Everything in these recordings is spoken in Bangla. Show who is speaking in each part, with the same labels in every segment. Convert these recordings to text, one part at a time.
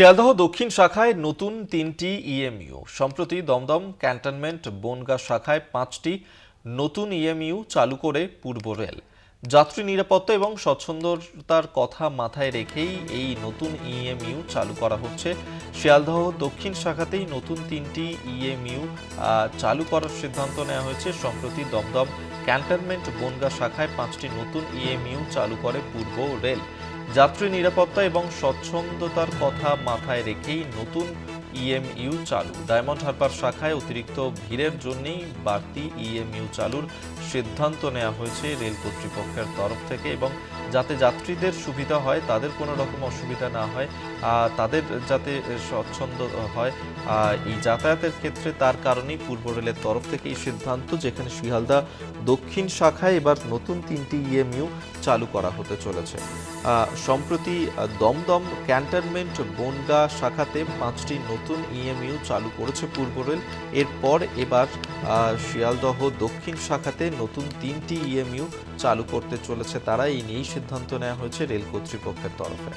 Speaker 1: শিয়ালদহ দক্ষিণ শাখায় নতুন তিনটি ইএমইউ সম্প্রতি দমদম ক্যান্টনমেন্ট বনগা শাখায় পাঁচটি নতুন ইএমইউ চালু করে পূর্ব রেল। যাত্রী নিরাপত্তা এবং স্বচ্ছন্দতার কথা মাথায় রেখেই এই নতুন ইএমইউ চালু করা হচ্ছে। শিয়ালদহ দক্ষিণ শাখাতেই নতুন তিনটি ইএমইউ চালু করার সিদ্ধান্ত নেওয়া হয়েছে। সম্প্রতি দমদম ক্যান্টনমেন্ট বনগা শাখায় পাঁচটি নতুন ইএমইউ চালু করে পূর্ব রেল। যাত্রী নিরাপত্তা এবং স্বচ্ছন্দতার কথা মাথায় রেখেই নতুন ইএমইউ চালু। ডায়মন্ড হারবার শাখায় অতিরিক্ত ভিড়ের জন্যেই বাড়তি ইএমইউ চালুর সিদ্ধান্ত নেওয়া হয়েছে রেল কর্তৃপক্ষের তরফ থেকে এবং যাতে যাত্রীদের সুবিধা হয়, তাদের কোনো রকম অসুবিধা না হয় তাদের যাতে স্বচ্ছন্দ হয় এই যাতায়াতের ক্ষেত্রে তার কারণেই পূর্ব রেলের তরফ থেকে এই সিদ্ধান্ত যেখানে শিয়ালদা দক্ষিণ শাখায় এবার নতুন তিনটি ইএমইউ চালু করা হতে চলেছে। সম্প্রতি দমদম ক্যান্টনমেন্ট বনগা শাখাতে পাঁচটি নতুন ইএমইউ চালু করেছে পূর্ব রেল। এরপর এবার শিয়ালদহ দক্ষিণ শাখাতে নতুন তিনটি ইএমইউ চালু করতে চলেছে তারা, এই নিয়েই সিদ্ধান্ত নেওয়া হয়েছে রেল কর্তৃপক্ষের তরফে।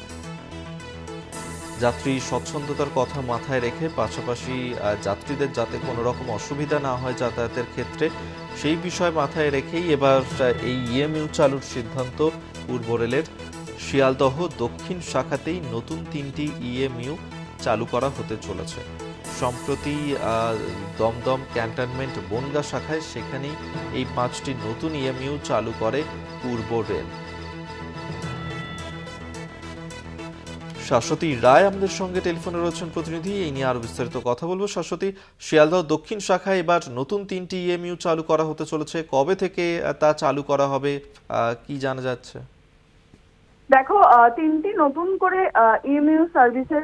Speaker 1: যাত্রী স্বচ্ছন্দতার কথা মাথায় রেখে পাশাপাশি যাত্রীদের যাতে কোনো রকম অসুবিধা না হয় যাতায়াতের ক্ষেত্রে, সেই বিষয় মাথায় রেখেই এবার এই ইএমইউ চালুর সিদ্ধান্ত পূর্ব রেলের শিয়ালদহ দক্ষিণ শাখাতেই নতুন তিনটি ইএমইউ চালু করা হতে চলেছে। সম্প্রতি দমদম ক্যান্টনমেন্ট বনগা শাখায় সেখানেই এই পাঁচটি নতুন ইএমইউ চালু করে পূর্ব রেল। শাশ্বতী রায় আমাদের সঙ্গে টেলিফোনে রয়েছেন প্রতিনিধি, এই নিয়ে আরও বিস্তারিত কথা বলব। শাশ্বতী, শিয়ালদহ দক্ষিণ শাখায় এবার নতুন তিনটি ইএমইউ চালু করা হতে চলেছে। কবে থেকে তা চালু করা হবে কি জানা যাচ্ছে?
Speaker 2: দেখো তিনটি নতুন করে ইএমইউ সার্ভিসের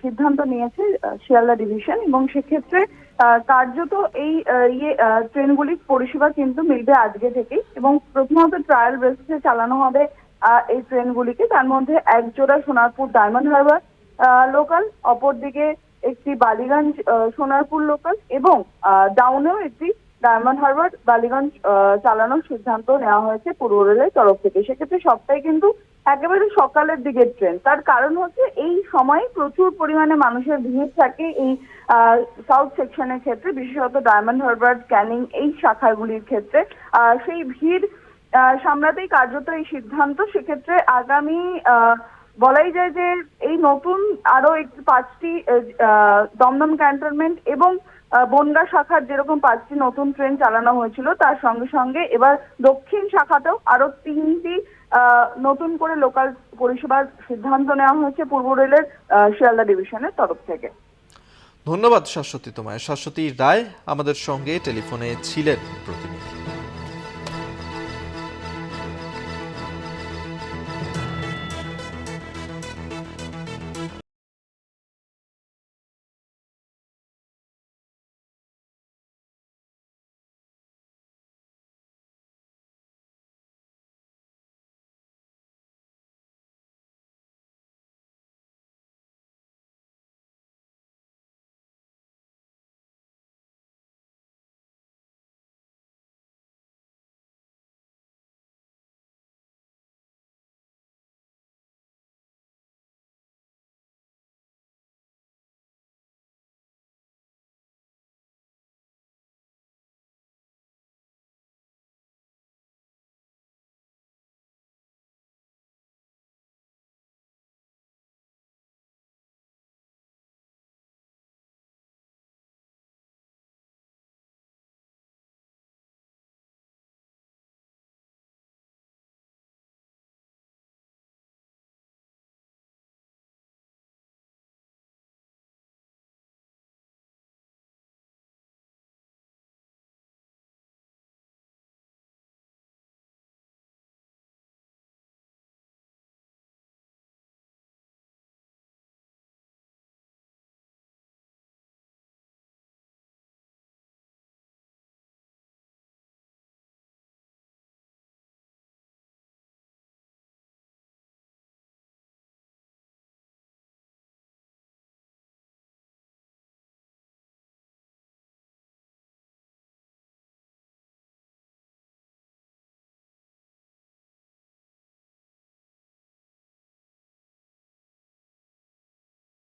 Speaker 2: সিদ্ধান্ত নিয়েছে শিয়ালদা ডিভিশন এবং সেক্ষেত্রে কার্যত এই ইয়ে ট্রেনগুলির পরিষেবা কিন্তু মিলবে আজকে থেকেই এবং প্রথমত ট্রায়াল বেসিসে চালানো হবে এই ট্রেনগুলিকে তার মধ্যে এক জোড়া সোনারপুর ডায়মন্ড হারবার লোকাল অপরদিকে একটি বালিগঞ্জ সোনারপুর লোকাল এবং ডাউনেও একটি ডায়মন্ড হারবার, বালিগঞ্জ চালানোর সিদ্ধান্ত নেওয়া হয়েছে পূর্ব রেলের তরফ থেকে। সেক্ষেত্রে সবটাই কিন্তু একেবারে সকালের দিকের ট্রেন। তার কারণ হচ্ছে এই সময় প্রচুর পরিমাণে মানুষের ভিড় থাকে এই সাউথ সেকশনের ক্ষেত্রে, বিশেষত ডায়মন্ড হারবার, ক্যানিং এই শাখাগুলির ক্ষেত্রে। সেই ভিড় সামলাতেই কার্যত এই সিদ্ধান্ত। সেক্ষেত্রে আগামী বলাই যায় যে এই নতুন আরও একটি পাঁচটি দমদম ক্যান্টনমেন্ট এবং বনগা শাখার যেরকম পাঁচটি নতুন ট্রেন চালানো হয়েছিল, তার সঙ্গে সঙ্গে এবার দক্ষিণ শাখাতেও আরও তিনটি নতুন করে লোকাল পরিষেবার সিদ্ধান্ত নেওয়া হয়েছে পূর্ব রেলের শিয়ালদা ডিভিশনের তরফ থেকে।
Speaker 1: ধন্যবাদ শাশ্বতী তোমায়। শাশ্বতী রায় আমাদের সঙ্গে টেলিফোনে ছিলেন প্রতিনিধি।